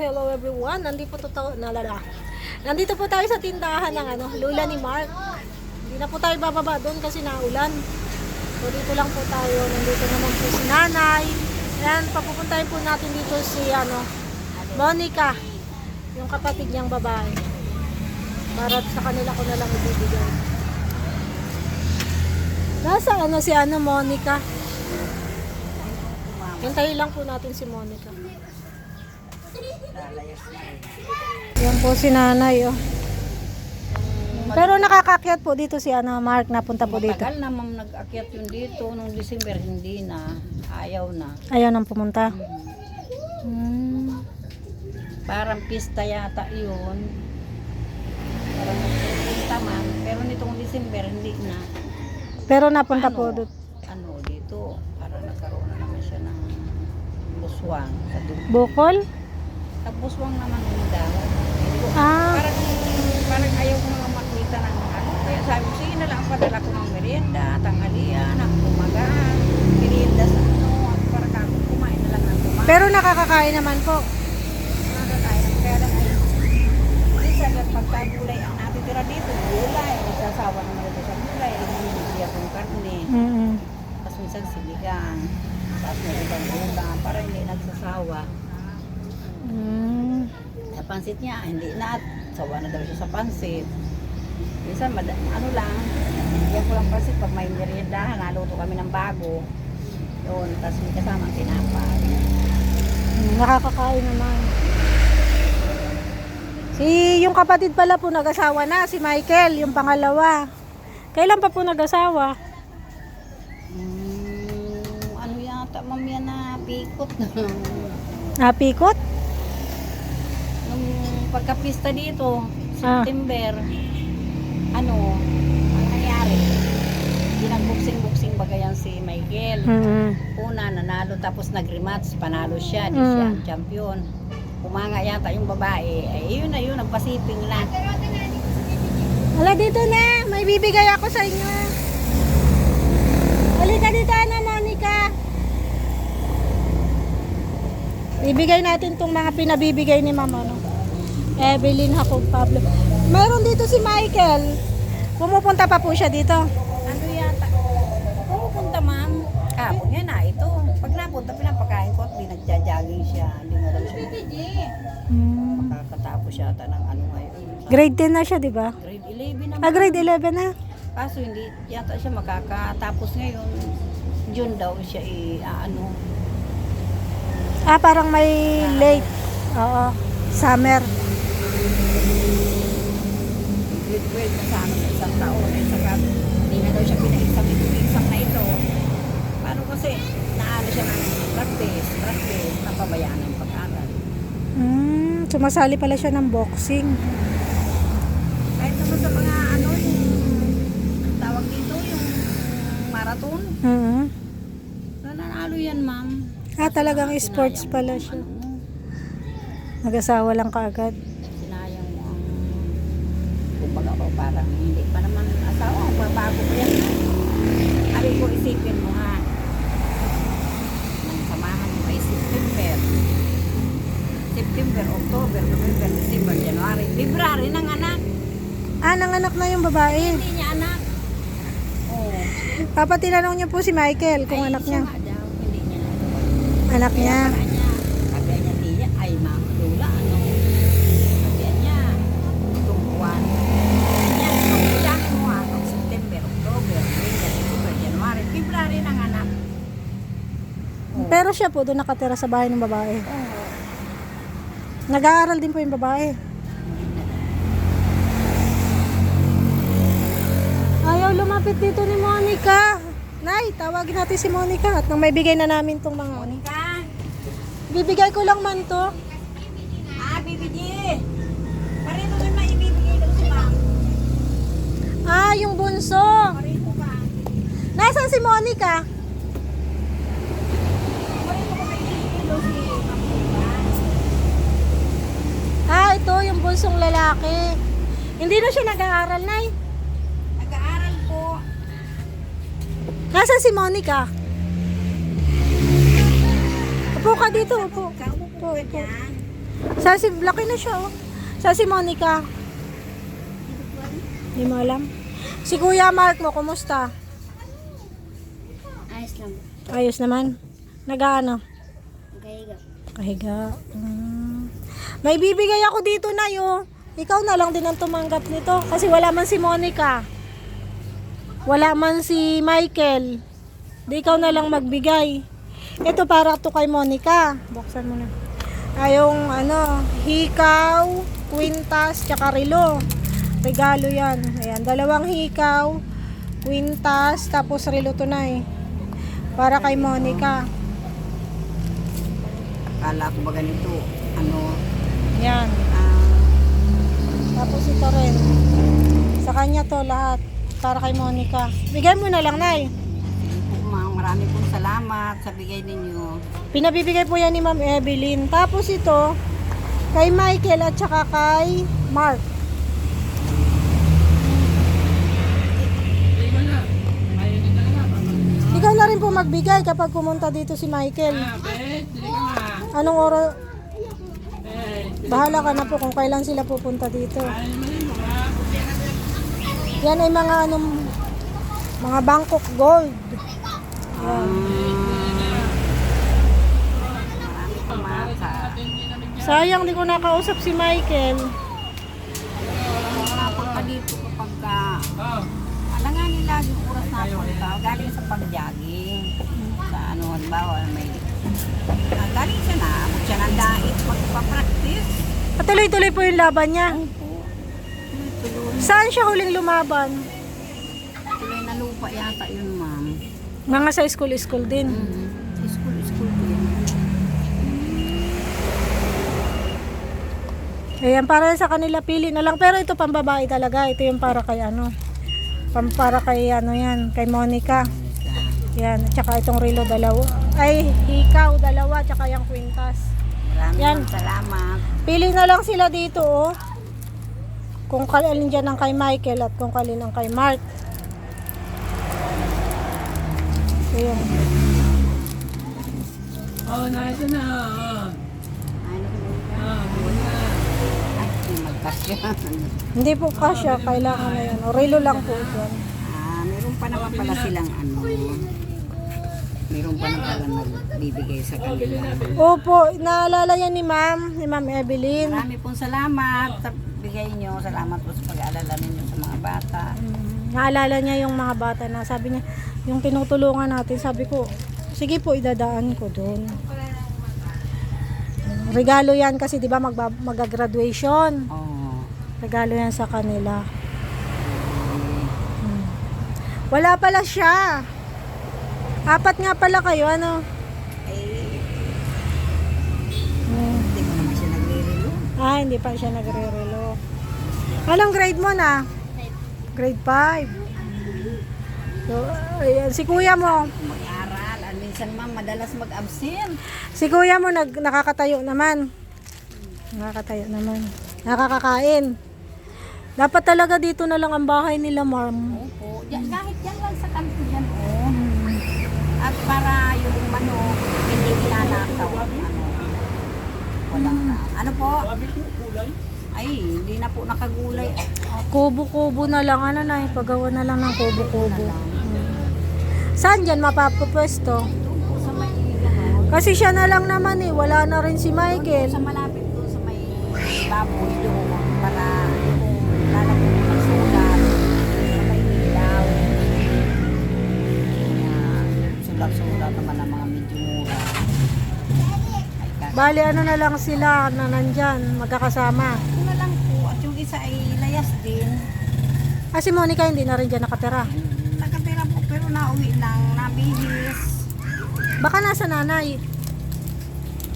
hello everyone. Nandito po to, nalala. Nandito po tayo sa tindahan ng ano, Lula ni Mark. Hindi na po tayo bababa doon kasi naulan. So dito lang po tayo. Nandito naman po si nanay. Ayan, papupuntahin po natin dito si ano, Monica. Yung kapatid niyang babae. Para sa kanila ko na lang ibibigay. Nasa ano si ano, Monica? Hintayin lang po natin si Monica. Yan po si nanay, oh. Pero nakakakyat po dito si ano, Mark, napunta po dito. Matagal na ma'am nag-akyat yun dito. Nung December hindi na. Ayaw na. Ayaw nang pumunta. Hmm. Parang pista yata yun. Parang nagpunta man. Pero nitong December hindi na. Pero napunta Ano? po doon. Ano dito. Parang nagkaroon na naman siya ng buswang. Bukol? Sa buswang naman yung ko- Ah, Parang, parang ayaw ko nga makita ng ano. Kaya sabi ko, sige na lang padala ko ng merienda, tanghalian, ang umagaan, merienda sa ano, at para ka kumain na lang ng kumain. pero nakakakain naman po. Nakakain kaya lang ay hindi sagat pagkagulay ang natitira dito, gulay, nagsasawa naman ito sa gulay, hindi akong karne, Mm tapos minsan siligang, tapos may ibang ulam, para hindi nagsasawa. Mm. Sa pansit niya, hindi na, sawa na daw siya sa pansit. Minsan, ano lang, yan ko lang pansit, pag may meriendahan, naluto kami ng bago. Yun, tapos may kasamang tinapay. Mm, Nakakakain naman. Si yung kapatid pala po nag-asawa na, si Michael, yung pangalawa. Kailan pa po nag-asawa? Mm, ano yata, mamaya na pikot na. Napikot? Nung pagkapista dito, Ah. September, ano, ang nangyari, pinagbuksing-buksing bagayan si Michael. Mm Una, nanalo, tapos nag-rematch, panalo siya, di Mm. siya ang champion. Umanga yata yung babae, ay yun na yun, nagpasiping na. Wala dito na, may bibigay ako sa inyo. Halika dito na, Monica. Bibigay natin tong mga pinabibigay ni Mama, no? Evelyn Hakog Pablo. Meron dito si Michael. Pumupunta pa po siya dito. Ano yata? Pumupunta ma'am. Kapon yan na, ito. Pag napunta, pinapakain ko at di nagja-jogging siya. Hindi na daw siya. Hmm. Makakatapos yata ng ano ngayon. Grade 10 na siya, di ba? Grade 11 naman. Ah, grade 11 na. Kaso hindi yata siya makakatapos ngayon. June daw siya i ano. Ah, parang may late. Oo. Summer. Grade 12 na sana sa isang taon. At saka hindi na daw siya pinaisang ito. Isang na ito. Paano kasi naano siya ng practice. Practice. Napabayaan ng pag-aral. Hmm, sumasali pala siya ng boxing. Kahit naman sa mga ano yung tawag dito yung marathon. Mhm. Nananalo yan ma'am. Ah, talagang sports pala siya. ano. Nag-asawa lang kaagad. sinayang mo ang kumbaga ko parang hindi pa naman asawa ang babago ko yan sabi ko isipin mo ha nang samahan mo ay September September, October, November, December, January, February ng anak Ah, nanganak na yung babae. hindi niya anak oh Papa, tinanong niyo po si Michael kung ay, anak siya niya. nga daw, hindi niya na Anak Kaya niya. pala niya, sabi niya, tiya, ay ma'am, lula, ano? Sabi niya, itong buwan. Pagkakita mo ano, September, October, November, December, January, February ng anak. Oh. Pero siya po doon nakatira sa bahay ng babae. Oo. Nag-aaral din po yung babae. Ayaw lumapit dito ni Monica. Nay, tawagin natin si Monica at nang may bigay na namin tong mga... Monica, Bibigay ko lang man to. ah, bibigay. Parito din maibibigay daw si ma'am. Ah, yung bunso. Parito ka. Nasaan si Monica? Daw. Ah, ito yung bunsong lalaki. Hindi na siya nag-aaral, Nay. Nasaan si Monica? Upo ka dito, upo. Upo, upo ka upo. dyan. Sa si, laki na siya oh. Sa si Monica. Hindi mo alam. Si Kuya Mark mo, kumusta? Ayos lang. Ayos naman. Nagaano? Gahiga. Kahiga. Mm. May bibigay ako dito na yo. Ikaw na lang din ang tumanggap nito. Kasi wala man si Monica. Wala man si Michael. Di ikaw na lang magbigay. Ito para to kay Monica. Buksan mo na. Ayong ano, hikaw, kwintas, tsaka relo. Regalo yan. Ayan, dalawang hikaw, kwintas, tapos relo tunay. Para kay Monica. Kala ko ba ganito? Ano? Yan. ah, Tapos ito rin. Sa kanya to lahat. Para kay Monica. Bigay mo na lang, Nay. ma'am. Marami pong salamat sa bigay ninyo. Pinabibigay po yan ni Ma'am Evelyn. Tapos ito, kay Michael at saka kay Mark. Ikaw na rin po magbigay kapag pumunta dito si Michael. Anong oras? Bahala ka na po kung kailan sila pupunta dito. Yan ay mga anong mga Bangkok Gold. Yan. Sayang di ko nakausap si Michael. Pa dito kapag ka... Alanganin lagi yung oras na punta. Galing sa pag-jogging. Sa ano, halimbawa, may... Ah, galing siya na. Siya ng dait. Magpa-practice. Patuloy-tuloy po yung laban niya. Saan siya huling lumaban? Tuloy na lupa yata yun, ma'am. Mga sa school-school din. Mm-hmm. School, school ko yun. Ayan, para sa kanila pili na lang. Pero ito pambabae talaga. Ito yung para kay ano. Pam para kay ano yan, kay Monica. Yan, at saka itong relo dalawa. Ay, hikaw dalawa, tsaka yung kwintas. Maraming. Yan. salamat. Pili na lang sila dito, oh. Kung kalin dyan ang kay Michael at kung kalin ang kay Mark. Ayan. Oh, nice na. Hindi po kasya, kailangan na yan. O, relo lang po dyan. ah, meron pa naman pala silang ano. Meron pa naman pala nagbibigay sa kanila. Opo, naalala yan ni ma'am, ni ma'am Evelyn. Marami pong salamat sa bigay nyo. Salamat po sa pag-aalala ninyo sa mga bata. Mm, Naalala niya yung mga bata na sabi niya, yung tinutulungan natin, sabi ko, sige po, idadaan ko doon. Regalo yan kasi 'di ba mag-graduation. Oh. Regalo yan sa kanila. Hmm. Wala pala siya. Apat nga pala kayo, ano? Ay, Hmm. hindi ko naman siya nagre-relo. Ah, hindi pa siya nagre-relo. Anong grade mo na? Grade 5. So, ayan, si kuya mo, Mag-aral. At minsan ma'am, madalas mag-absent. si kuya mo nag, nakakatayo naman. Nakakatayo naman. Nakakakain. Dapat talaga dito na lang ang bahay nila, ma'am. Opo. Yan, kahit yan lang sa kanto yan, oh. At para yung manok, hindi ilalakaw. Ano, walang, ano po? Ay, hindi na po nakagulay. Kubo-kubo na lang, ano na, pagawa na lang ng kubo-kubo. Hmm. Saan dyan mapapapwesto? Sa may, Kasi siya na lang naman eh, wala na rin si sa Michael. malapit doon sa may baboy doon para lalagyan mo ng sulat sa may ilaw. Sulat-sulat naman ang mga medyo mura. Bali, ano na lang sila na nandyan, magkakasama. Ito na lang po. At yung isa ay layas din. Ah, si Monica hindi na rin dyan nakatira. Nakatira po pero nauwi lang. Nabihis. Baka nasa nanay.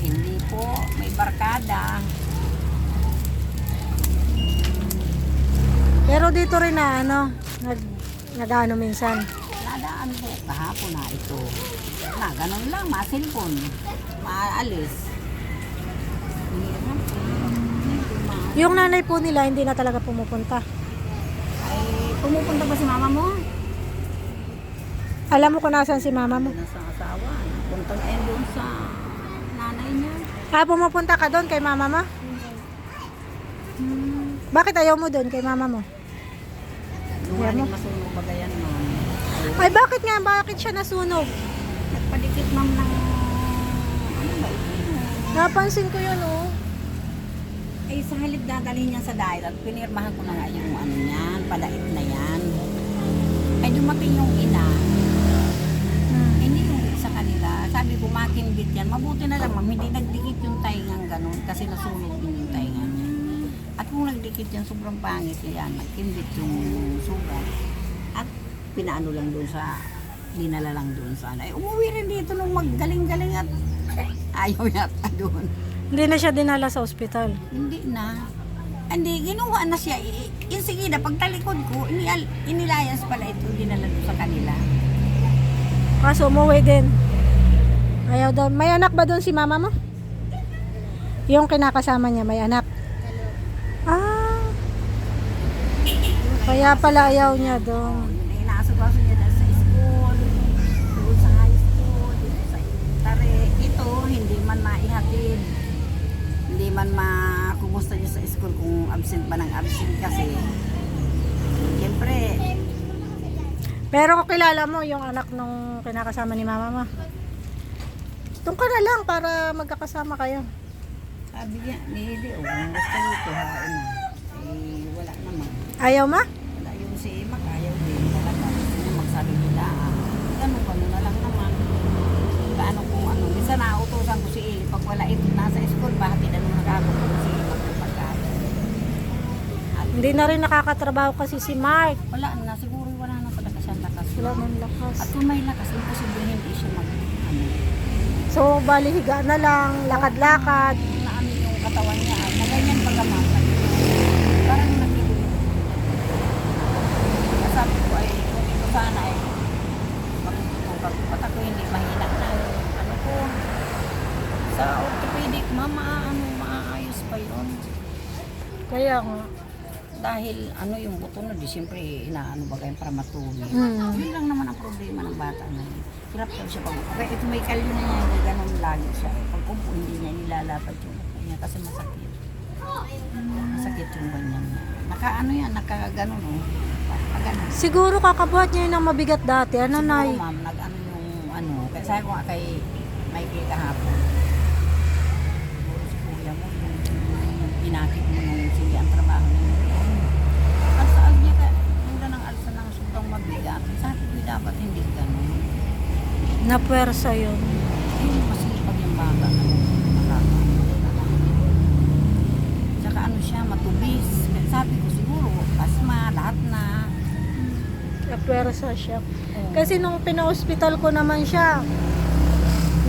Hindi po. May barkada. Pero dito rin na ano, nag, nag-ano minsan. Nadaan po. Kahapon na ito. Na, ganun lang. Masilpon. Maalis. Hirap. Yung nanay po nila hindi na talaga pumupunta. Ay, pumupunta ba si mama mo? Alam mo kung nasan si mama mo? Nasa asawa. Punta na yun doon sa nanay niya. Ah, pumupunta ka doon kay mama mo? Hmm. Bakit ayaw mo doon kay mama mo? Yan mo. masunog ba yan, ma'am? Ay, bakit nga? Bakit siya nasunog? Nagpadikit, ma'am, ng... Ano ba? Napansin ko yun, oh. Eh, sa halip dadalhin niya sa dahilan, pinirmahan ko na nga yung ano niyan, padait na yan. Ay, dumating yung ina, Hmm. hindi yung sa kanila. Sabi ko, makinbit yan. Mabuti na lang, ma'am, hindi nagdikit yung taingang ganun kasi nasunog din yung tainga niya. At kung nagdikit yan, sobrang pangit yan. Nagkimbit yung sugat. At pinaano lang doon sa, dinala lang doon sa ano. Eh, umuwi rin dito nung maggaling-galing at ayaw yata doon. Hindi na siya dinala sa ospital. Hindi na. Hindi, ginuha na siya. I- Insigida, pagtalikod ko, inial, inilayas pala ito, dinala doon sa kanila. Kaso umuwi din. Ayaw daw. May anak ba doon si mama mo? Yung kinakasama niya, may anak. Ah. Kaya pala ayaw niya doon. Yun ay inaasikaso niya dahil sa school, doon sa high school, dito sa tare. Ito, hindi man maihatid. Hindi man makumusta niya sa school kung absent ba ng absent kasi. Siyempre, Pero kilala mo yung anak nung kinakasama ni mama mo. Doon ka na lang para magkakasama kayo. sabi niya, ni Hili, kung gusto niyo ito, hain na. Eh, wala naman. Ayaw ma? Wala yung si Emma, ayaw din talaga. Gusto niya magsabi nila, ah, ganun na lang naman. Paano kung ano, minsan nautosan ko si Eli, pag wala ito nasa school, bakit tinanong nagkakaroon si Eli ng pagkain. At Hindi na rin nakakatrabaho kasi si Mark. wala na, siguro wala na talaga siyang lakas. Wala ng lakas. At kung may lakas, imposible hindi siya mag, ano, So, bali higa na lang, lakad-lakad. na ano yung katawan niya, ah, na ganyan baga mama. Parang nagiging. Sabi ko ay, kung ito sana ay, magtutupag ko, pat ako hindi mahina na ano ko. Sa orthopedic, mama, ano, yun. Kaya nga. Dahil ano yung buto no, di siyempre inaano ba kayo para matuloy. Mm. Yun lang naman ang problema ng bata na yun. Hirap daw siya pag Okay, ito may kalyo na niya, ganun lagi siya. Pag upo, hindi niya nilalapad yung upo niya kasi masakit. Masakit yung ganyan niya. Naka ano yan, naka ganun oh. Siguro kakabuhat niya yun ng mabigat dati. Ano, Siguro, Nay? ma'am, nag ano yung ano, kaya sabi ko nga kay Michael kahapon. Siguro si kuya mo, yung pinakit mo nung sige ang trabaho niya. Alsa niya ka, mula ng alsa ng sobrang mabigat. Sabi ko dapat hindi ganun. Napwersa yun. Ayun, masipag yung bata. Tsaka ano siya, matubis. Sabi ko siguro, asma, lahat na. Napwersa siya. Oh. Kasi nung pina-hospital ko naman siya,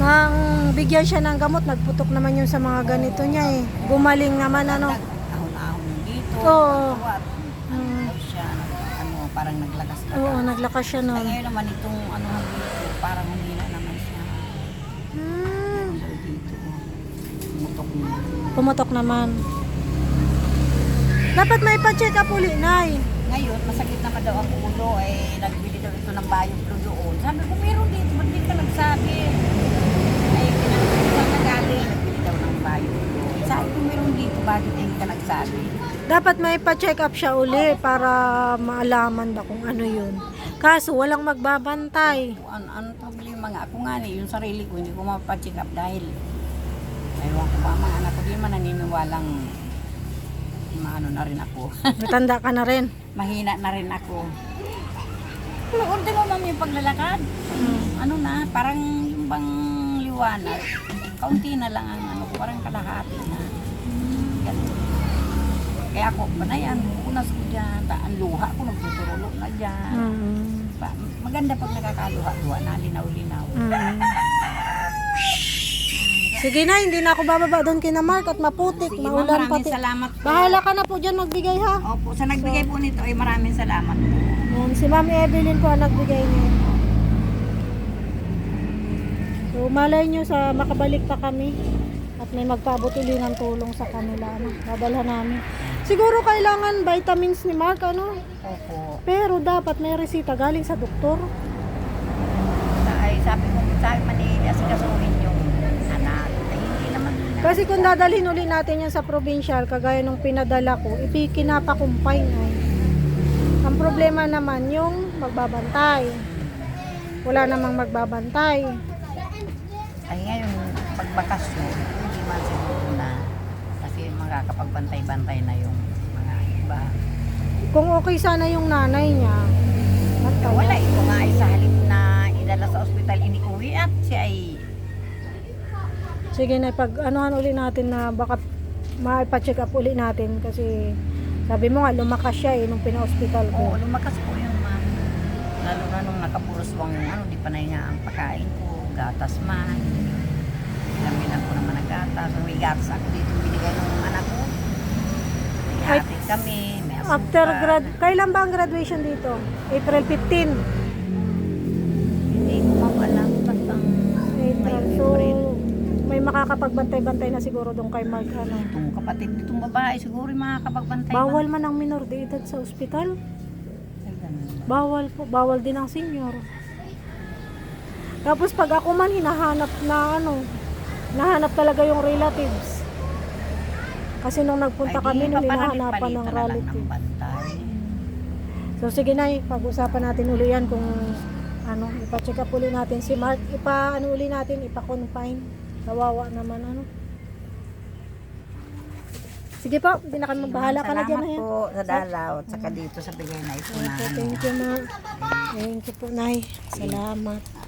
nang bigyan siya ng gamot, nagputok naman yun sa mga ganito niya eh. Gumaling naman ano. Ahon-ahon dito. Oo. Ano Mm. siya, ano, parang naglakas ka. Oo, naglakas siya nun. ngayon naman itong ano parang humina naman siya. Hmm, Ano dito, mutok niya. pumutok naman. Dapat may pa-check up uli, Nay. Ngayon, masakit naman daw ang ulo, eh, nagbili daw ito ng Bioflu doon. Sabi ko, meron dito, ba't di ka nagsabi? Ay, pinag na galing, nagbili Bioflu. Sabi ko, meron dito, bakit hindi ka nagsabi? Dapat may pa-check up siya uli para maalaman ba kung ano yun. Kaso walang magbabantay. Ano, ano problema nga, ako nga ni, yung sarili ko, hindi ko mapacheck up dahil, ewan ko ba, mga anak ko, di man naniniwalang, maano na rin ako. Matanda ka na rin. Mahina na rin ako. Din mo, ma'am, yung paglalakad. Hmm. ano na, parang yung bang liwanag, kaunti na lang ang parang kalahati na. Ganun. Kaya ako, panayan, unas ko dyan, ta- ang luha ko, nagtuturo na dyan. Mm. Pa- maganda pag nakakaluha-luha na, linaw-linaw. Mm. Sige na, hindi na ako bababa doon kina Mark at maputik, Sige, maulan maraming pati. salamat po. Bahala ka na po dyan magbigay ha. Opo, sa nagbigay po nito ay maraming salamat po. Yan, si Ma'am Evelyn po ang nagbigay niyo. So, malay nyo sa makabalik pa kami may magpaabot uli ng tulong sa kanila. Ano, dadalhan namin. Siguro kailangan vitamins ni Mark, ano? Opo. Pero dapat may resita galing sa doktor. Ay, sabi ko, sabi man ni, asikasuhin yung anak. Ay, hindi naman Kasi kung dadalhin uli natin yan sa provincial, kagaya nung pinadala ko, ipikinapakumpay ay. Ang problema naman yung magbabantay. Wala namang magbabantay. Ay ngayon, pagbakasyon, man siguro na kasi makakapagbantay-bantay na yung mga iba. Kung okay sana yung nanay niya, bantay. Wala ito nga ay sa halip na idala sa ospital iniuwi at siya ay Sige na, pag anuhan uli natin na baka maipa-check up uli natin kasi sabi mo nga lumakas siya eh nung pina-hospital oo, ko. lumakas po yun ma'am. Lalo na nung nakapuruswang ano, di pa na ang pagkain ko, gatas man. Laminan ko naman ang gatas. May gatas ako dito binigay ng anak ko. May Ay, kami, may asukal. After grad, kailan ba ang graduation dito? April 15. Hindi ko ma'am alam. Basta April. ngayong So, April. may makakapagbantay-bantay na siguro doon kay Mark. Ano. Itong kapatid nitong babae, siguro yung makakapagbantay. Bawal man ang minor de edad sa ospital. Ay, ganun ba? Bawal po. Bawal din ang senior. Tapos pag ako man hinahanap na ano, nahanap talaga yung relatives. Kasi nung nagpunta Ay, kami, papalit-palitan hinahanapan ng relatives. So sige na, pag-usapan natin uli yan kung ano, ipa-check up uli natin si Mark, ipa ano uli natin, ipa-confine. Kawawa naman ano. Sige po, hindi na kami magbahala ka na dyan. Salamat po sa dalaw at saka dito sa bigay na ito na Okay, ano. thank you ma. Thank you po, Nay. Salamat.